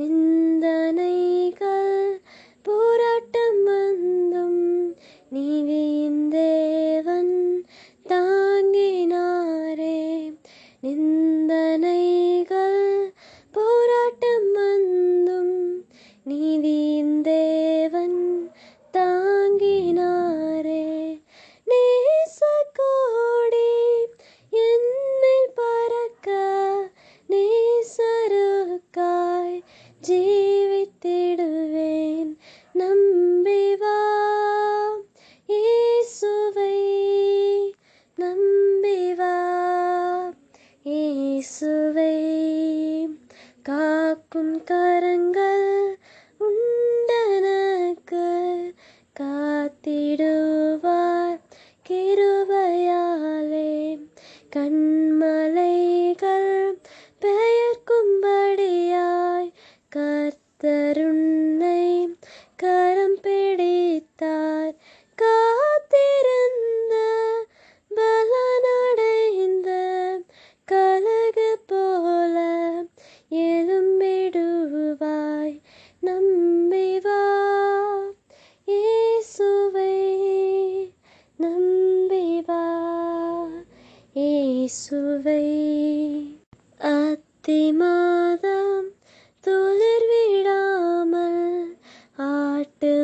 நிந்தனைகள் போராட்டம் வந்தும் நீதியின் தேவன் தாங்கினாரே. நிந்தனைகள் போராட்டம் வந்தும் நீதியின் ter. கருணை கரம் பிடித்தார். காத்திருந்த பலனடைந்த கலக போல எழும்பிடுவாய் நம்பி வா இயேசுவை நம்பி வா இயேசுவை. அத்தி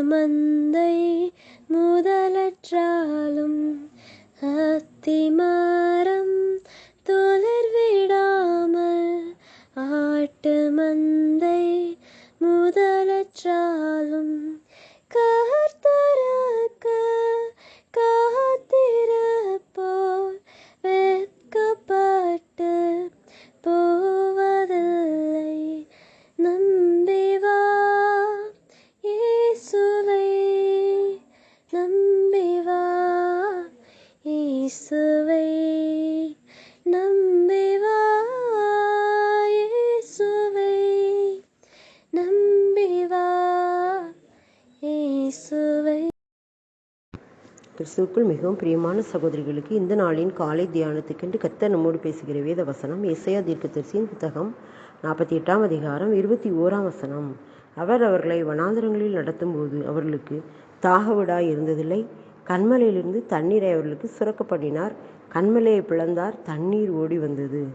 மந்தை முதலற்றாலும் அத்திமாரம் மரம் விடாமல் ஆட்டு மந்தை முதலற்றாலும் கிறிஸ்துவுக்குள் மிகவும் பிரியமான சகோதரிகளுக்கு இந்த நாளின் காலை தியானத்துக்கென்று கத்த நம்மோடு பேசுகிற வேத வசனம் இசையா தீர்க்கதரிசியின் புத்தகம் நாற்பத்தி எட்டாம் அதிகாரம் இருபத்தி ஓராம் வசனம். அவர் அவர்களை வனாந்தரங்களில் நடத்தும்போது அவர்களுக்கு தாகவிடாய் இருந்ததில்லை. கண்மலையிலிருந்து தண்ணீரை அவர்களுக்கு சுரக்கப்படினார் கண்மலையை பிளந்தார். தண்ணீர் ஓடி வந்தது.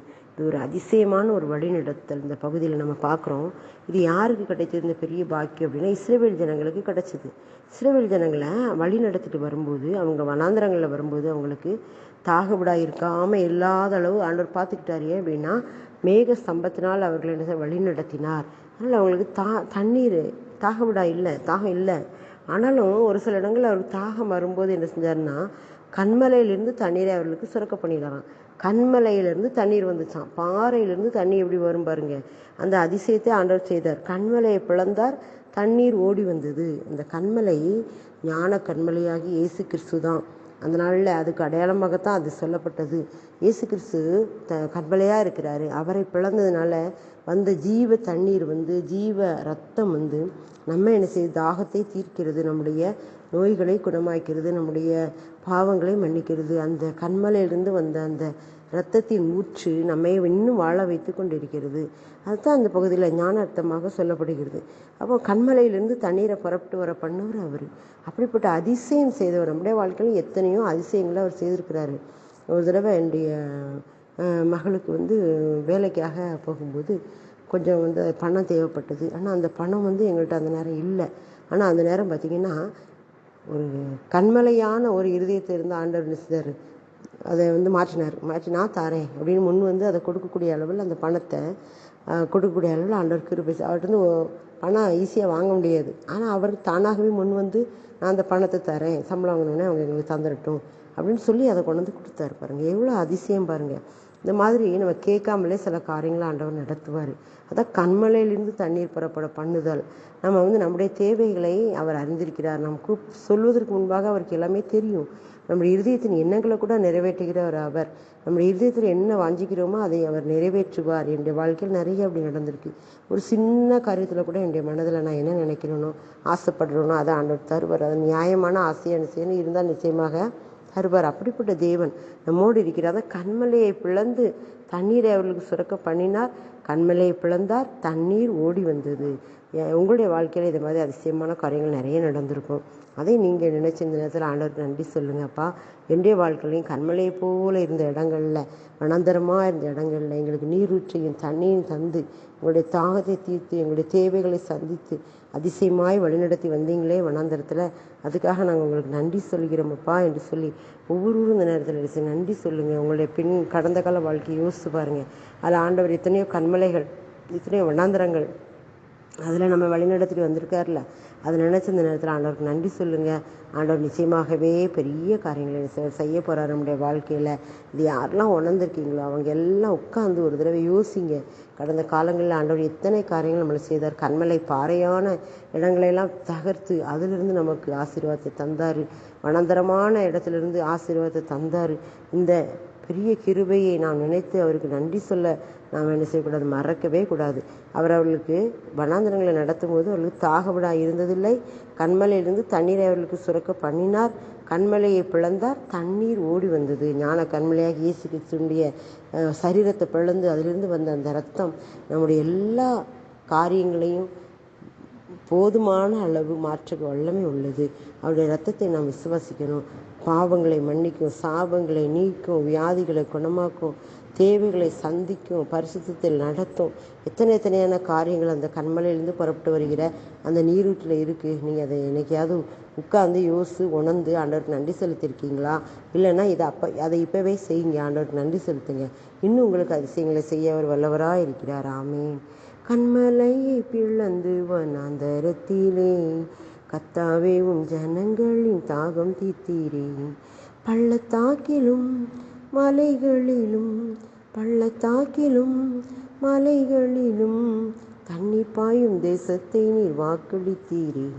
இது ஒரு அதிசயமான ஒரு வழிநடத்தல். இந்த பகுதியில் நம்ம பார்க்குறோம். இது யாருக்கு கிடைச்சது? இந்த பெரிய பாக்கியம் அப்படின்னா இஸ்ரேவேல் ஜனங்களுக்கு கிடைச்சிது. இஸ்ரேவேல் ஜனங்களை வழி நடத்திட்டு வரும்போது அவங்க வனாந்தரங்களில் வரும்போது அவங்களுக்கு தாகவிடா இருக்காமல் இல்லாத அளவு ஆண்டவர் பார்த்துக்கிட்டாரு. ஏன் அப்படின்னா மேக ஸ்தம்பத்தினால் அவர்களை என்ன வழி நடத்தினார் அதனால் அவங்களுக்கு தா தண்ணீர் தாகவிடா இல்லை தாகம் இல்லை. ஆனாலும் ஒரு சில இடங்களில் அவருக்கு தாகம் வரும்போது என்ன செஞ்சாருன்னா கண்மலையிலிருந்து தண்ணீரை அவர்களுக்கு சுரக்க பண்ணிடலாம் கண்மலையிலேருந்து தண்ணீர் வந்துச்சான் பாறையிலேருந்து தண்ணி எப்படி வரும் பாருங்க. அந்த அதிசயத்தை ஆண்டவர் செய்தார். கண்மலையை பிளந்தார் தண்ணீர் ஓடி வந்தது. அந்த கண்மலை ஞான கண்மலையாகி இயேசு கிறிஸ்து தான் அந்த நாளில் அதுக்கு அடையாளமாகத்தான் அது சொல்லப்பட்டது. இயேசு கிறிஸ்து த கற்பலையாக இருக்கிறாரு. அவரை பிளந்ததுனால வந்த ஜீவ தண்ணீர் வந்து ஜீவ ரத்தம் வந்து நம்ம என்ன செய்யுது தாகத்தை தீர்க்கிறது நம்முடைய நோய்களை குணமாக்கிறது நம்முடைய பாவங்களை மன்னிக்கிறது. அந்த கண்மலையிலிருந்து வந்த அந்த இரத்தத்தின் மூச்சு நம்மை இன்னும் வாழ வைத்து கொண்டிருக்கிறது. அதுதான் அந்த பகுதியில் ஞான அர்த்தமாக சொல்லப்படுகிறது. அப்போ கண்மலையிலிருந்து தண்ணீரை புறப்பட்டு வர பண்ணவர் அவர். அப்படிப்பட்ட அதிசயம் செய்தவர். நம்முடைய வாழ்க்கையில் எத்தனையோ அதிசயங்களை அவர் செய்திருக்கிறாரு. ஒரு தடவை என்னுடைய மகளுக்கு வந்து வேலைக்காக போகும்போது கொஞ்சம் வந்து பணம் தேவைப்பட்டது. ஆனால் அந்த பணம் வந்து எங்கள்கிட்ட அந்த நேரம் இல்லை. ஆனால் அந்த நேரம் பார்த்திங்கன்னா ஒரு கண்மலையான ஒரு இருதயத்தை இருந்த ஆண்டவர் நினைச்சார் அதை வந்து மாற்றினார். மாற்றி நான் தாரேன் அப்படின்னு முன் வந்து அதை கொடுக்கக்கூடிய அளவில் அந்த பணத்தை கொடுக்கக்கூடிய அளவில் ஆண்டவர் கிருபை அவர்கிட்ட பணம் ஈஸியாக வாங்க முடியாது. ஆனால் அவர் தானாகவே முன் வந்து நான் அந்த பணத்தை தரேன் சம்பளம் வாங்கினோடனே அவங்க எங்களுக்கு தந்துடட்டும் அப்படின்னு சொல்லி அதை கொண்டு வந்து கொடுத்தாரு பாருங்கள் எவ்வளோ அதிசயம் பாருங்கள் இந்த மாதிரி நம்ம கேட்காமலே சில காரியங்களை ஆண்டவர் நடத்துவார். அதான் கண்மலையிலிருந்து தண்ணீர் புறப்பட பண்ணுதல். நம்ம வந்து நம்முடைய தேவைகளை அவர் அறிந்திருக்கிறார். நமக்கு கூப் சொல்வதற்கு முன்பாக அவருக்கு எல்லாமே தெரியும். நம்முடைய இருதயத்தின் எண்ணங்களை கூட நிறைவேற்றுகிறவர் அவர். நம்முடைய இருதயத்தில் என்ன வாஞ்சிக்கிறோமோ அதை அவர் நிறைவேற்றுவார். என்னுடைய வாழ்க்கையில் நிறைய அப்படி நடந்திருக்கு. ஒரு சின்ன காரியத்தில் கூட என்னுடைய மனதில் நான் என்ன நினைக்கிறேனோ ஆசைப்படுறேனோ அதை ஆண்டவர் தருவார். அது நியாயமான ஆசையாக நிச்சயம் இருந்தால் நிச்சயமாக தருவார். அப்படிப்பட்ட தேவன் நம்மோடு இருக்கிறார். அதான் கண்மலையை பிளந்து தண்ணீரை அவர்களுக்கு சுரக்க பண்ணினார். கண்மலையை பிளந்தார். தண்ணீர் ஓடி வந்தது. உங்களுடைய வாழ்க்கையில் இது மாதிரி அதிசயமான காரியங்கள் நிறைய நடந்திருக்கும். அதை நீங்கள் நினைச்ச இந்த நேரத்தில் ஆண்டவருக்கு நன்றி சொல்லுங்கப்பா என்னுடைய வாழ்க்கையிலையும் கண்மலையை போல இருந்த இடங்களில் வனாந்தரமாக இருந்த இடங்களில் எங்களுக்கு நீரூற்றையும் தண்ணியும் தந்து எங்களுடைய தாகத்தை தீர்த்து எங்களுடைய தேவைகளை சந்தித்து அதிசயமாய் வழிநடத்தி வந்தீங்களே வனாந்தரத்தில். அதுக்காக நாங்கள் உங்களுக்கு நன்றி சொல்கிறோமப்பா என்று சொல்லி ஒவ்வொருவரும் இந்த நேரத்தில் எடுத்து நன்றி சொல்லுங்கள் உங்களுடைய பின் கடந்த கால வாழ்க்கையை யோசித்து பாருங்கள் அதில் ஆண்டவர் எத்தனையோ கண்மலைகள் எத்தனையோ வனாந்தரங்கள் அதில் நம்ம வழிநடத்திட்டு வந்திருக்கார்ல. அதை நினச்ச இந்த நேரத்தில் ஆண்டவருக்கு நன்றி சொல்லுங்கள் ஆண்டவர் நிச்சயமாகவே பெரிய காரியங்களை செ- செய்ய போகிறார் நம்முடைய வாழ்க்கையில். இது யாரெல்லாம் உணர்ந்துருக்கீங்களோ அவங்க எல்லாம் உட்காந்து ஒரு தடவை யோசிங்க. கடந்த காலங்களில் ஆண்டவர் எத்தனை காரியங்கள் நம்மளை செய்தார். கண்மலை பாறையான இடங்களையெல்லாம் தகர்த்து அதிலிருந்து நமக்கு ஆசீர்வாதத்தை தந்தார். வனந்தரமான இடத்துலேருந்து ஆசீர்வாதத்தை தந்தார். இந்த பெரிய கிருபையை நாம் நினைத்து அவருக்கு நன்றி சொல்ல நாம் என்ன செய்யக்கூடாது மறக்கவே கூடாது. அவர் அவர்களுக்கு வனாந்தரங்களை நடத்தும் போது அவர்களுக்கு தாகவிடா இருந்ததில்லை. கண்மலையிலிருந்து தண்ணீரை அவர்களுக்கு சுரக்க பண்ணினார். கண்மலையை பிளந்தார். தண்ணீர் ஓடி வந்தது. ஞான கண்மலையாக இயேசு கிறிஸ்துடைய சரீரத்தை பிளந்து அதிலிருந்து வந்த அந்த ரத்தம் நம்முடைய எல்லா காரியங்களையும் போதுமான அளவு மாற்ற வல்லமை உள்ளது. அவருடைய ரத்தத்தை நாம் விசுவாசிக்கணும். பாவங்களை மன்னிக்கும் சாபங்களை நீக்கும் வியாதிகளை குணமாக்கும் தேவைகளை சந்திக்கும் பரிசுத்தத்தில் நடத்தும். எத்தனை எத்தனையான காரியங்கள் அந்த கண்மலையிலேருந்து புறப்பட்டு வருகிற அந்த நீரூற்றில் இருக்குது நீங்கள் அதை என்னைக்காவது உட்கார்ந்து யோசித்து உணர்ந்து ஆண்டவருக்கு நன்றி செலுத்தியிருக்கீங்களா? இல்லைன்னா இதை அப்போ அதை இப்போவே செய்யுங்க. ஆண்டவருக்கு நன்றி செலுத்துங்க. இன்னும் உங்களுக்கு அதிசயங்களை செய்ய அவர் வல்லவராக இருக்கிறார். ஆமேன். கண்மலையை பிளந்து வனாந்தரத்திலே கத்தாவே உம் ஜனங்களின் தாகம் தீர்த்தீரே. பள்ளத்தாக்கிலும் மலைகளிலும் பள்ளத்தாக்கிலும் மலைகளிலும் தண்ணீர் பாயும் தேசத்தை நீர் வாக்களித்தீரே.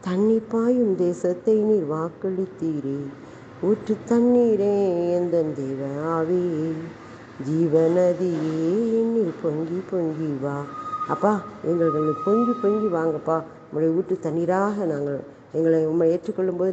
தண்ணீர் பாயும் தேசத்தை நீர் வாக்களித்தீரே. ஊற்று தண்ணீரே எந்த தேவாவே ஜீவநதியே என்னில் பொங்கி பொங்கி வா. அப்பா எங்களுக்கு பொங்கி பொங்கி வாங்கப்பா. உங்களுடைய ஊற்று தண்ணீராக நாங்கள் எங்களை உண்மை ஏற்றுக்கொள்ளும் போது